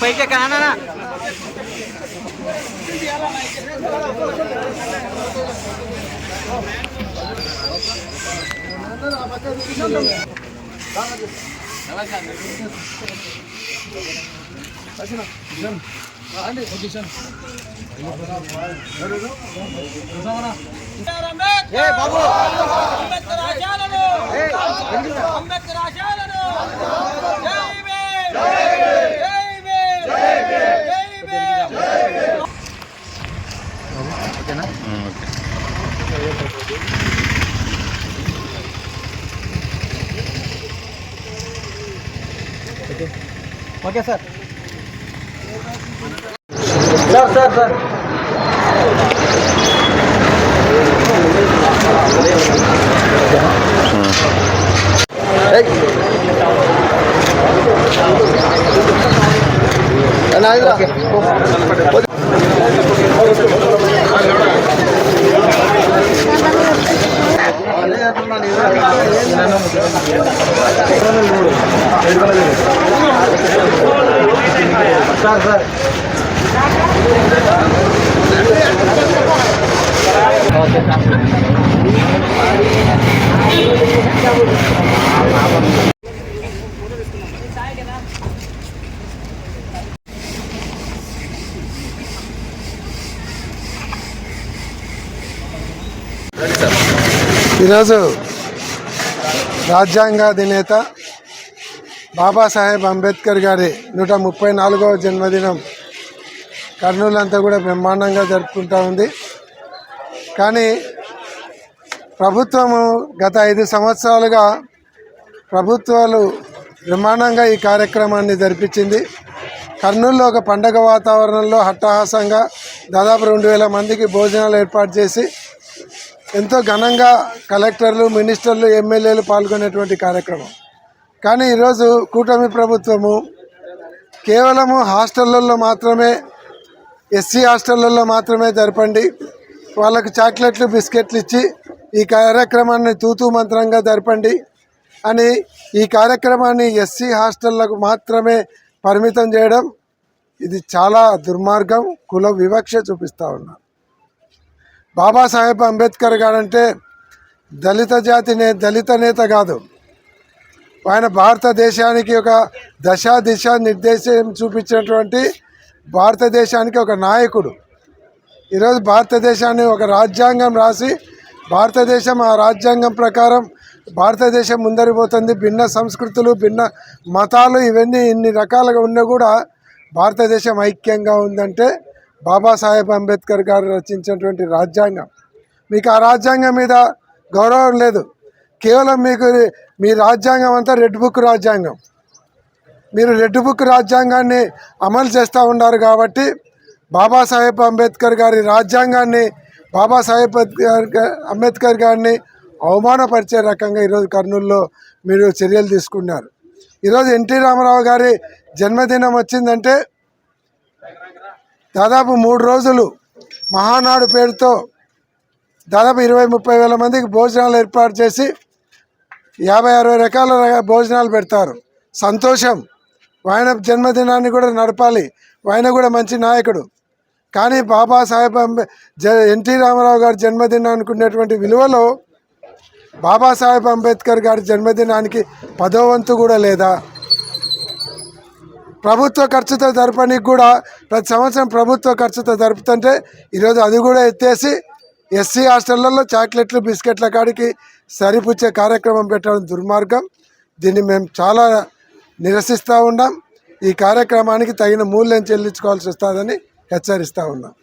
పైకి కానా ఏ బాబు okay sir sir sir sir sir sir ఈరోజు రాజ్యాంగ అధినేత బాబాసాహెబ్ అంబేద్కర్ గారి నూట ముప్పై నాలుగవ జన్మదినం కర్నూలు అంతా కూడా బ్రహ్మాండంగా జరుపుకుంటా ఉంది. కానీ ప్రభుత్వము గత ఐదు సంవత్సరాలుగా ప్రభుత్వాలు బ్రహ్మాండంగా ఈ కార్యక్రమాన్ని జరిపించింది. కర్నూలులో ఒక పండగ వాతావరణంలో హట్టహాసంగా దాదాపు రెండు వేల మందికి భోజనాలు ఏర్పాటు చేసి ఎంతో ఘనంగా కలెక్టర్లు మినిస్టర్లు ఎమ్మెల్యేలు పాల్గొనేటువంటి కార్యక్రమం. కానీ ఈరోజు కూటమి ప్రభుత్వము కేవలము హాస్టళ్ళల్లో మాత్రమే ఎస్సీ హాస్టళ్ళల్లో మాత్రమే జరపండి. వాళ్ళకు చాక్లెట్లు బిస్కెట్లు ఇచ్చి ఈ కార్యక్రమాన్ని తూతూ మంత్రంగా జరపండి అని ఈ కార్యక్రమాన్ని ఎస్సీ హాస్టళ్ళకు మాత్రమే పరిమితం చేయడం ఇది చాలా దుర్మార్గం కుల వివక్ష చూపిస్తూ ఉన్నారు బాబాసాహెబ్ అంబేద్కర్ గారంటే దళిత జాతి నే దళిత నేత కాదు. ఆయన భారతదేశానికి ఒక దశ దిశ నిర్దేశం చూపించినటువంటి భారతదేశానికి ఒక నాయకుడు. ఈరోజు భారతదేశాన్ని ఒక రాజ్యాంగం రాసి భారతదేశం ఆ రాజ్యాంగం ప్రకారం భారతదేశం ముందరిపోతుంది భిన్న సంస్కృతులు భిన్న మతాలు ఇవన్నీ ఇన్ని రకాలుగా ఉన్నా కూడా భారతదేశం ఐక్యంగా ఉందంటే బాబాసాహెబ్ అంబేద్కర్ గారు రచించినటువంటి రాజ్యాంగం. మీకు ఆ రాజ్యాంగం మీద గౌరవం లేదు. కేవలం మీకు మీ రాజ్యాంగం అంతా రెడ్ బుక్ రాజ్యాంగం. మీరు రెడ్ బుక్ రాజ్యాంగాన్ని అమలు చేస్తూ ఉన్నారు కాబట్టి బాబాసాహెబ్ అంబేద్కర్ గారి రాజ్యాంగాన్ని బాబాసాహెబ్ అంబేద్కర్ అంబేద్కర్ గారిని అవమానపరిచే రకంగా ఈరోజు కర్నూలులో మీరు చర్యలు తీసుకున్నారు. ఈరోజు ఎన్టీ రామారావు గారి జన్మదినం వచ్చిందంటే దాదాపు మూడు రోజులు మహానాడు పేరుతో దాదాపు ఇరవై ముప్పై వేల మందికి భోజనాలు ఏర్పాటు చేసి యాభై అరవై రకాల భోజనాలు పెడతారు. సంతోషం. ఆయన జన్మదినాన్ని కూడా నడపాలి. ఆయన కూడా మంచి నాయకుడు. కానీ బాబాసాహెబ్ అంబే జ ఎన్టీ రామారావు గారి జన్మదినానికి ఉన్నటువంటి విలువలో బాబాసాహెబ్ అంబేద్కర్ గారి జన్మదినానికి పదో వంతు కూడా లేదా? ప్రభుత్వ ఖర్చుతో జరపడానికి కూడా ప్రతి సంవత్సరం ప్రభుత్వ ఖర్చుతో జరుపుతుంటే ఈరోజు అది కూడా ఎత్తేసి ఎస్సీ హాస్టళ్ళలో చాక్లెట్లు బిస్కెట్ల కాడికి సరిపుచ్చే కార్యక్రమం పెట్టడం దుర్మార్గం. దీన్ని మేము చాలా నిరసిస్తూ ఉన్నాం. ఈ కార్యక్రమానికి తగిన మూల్యం చెల్లించుకోవాల్సి వస్తుందని హెచ్చరిస్తూ ఉన్నాం.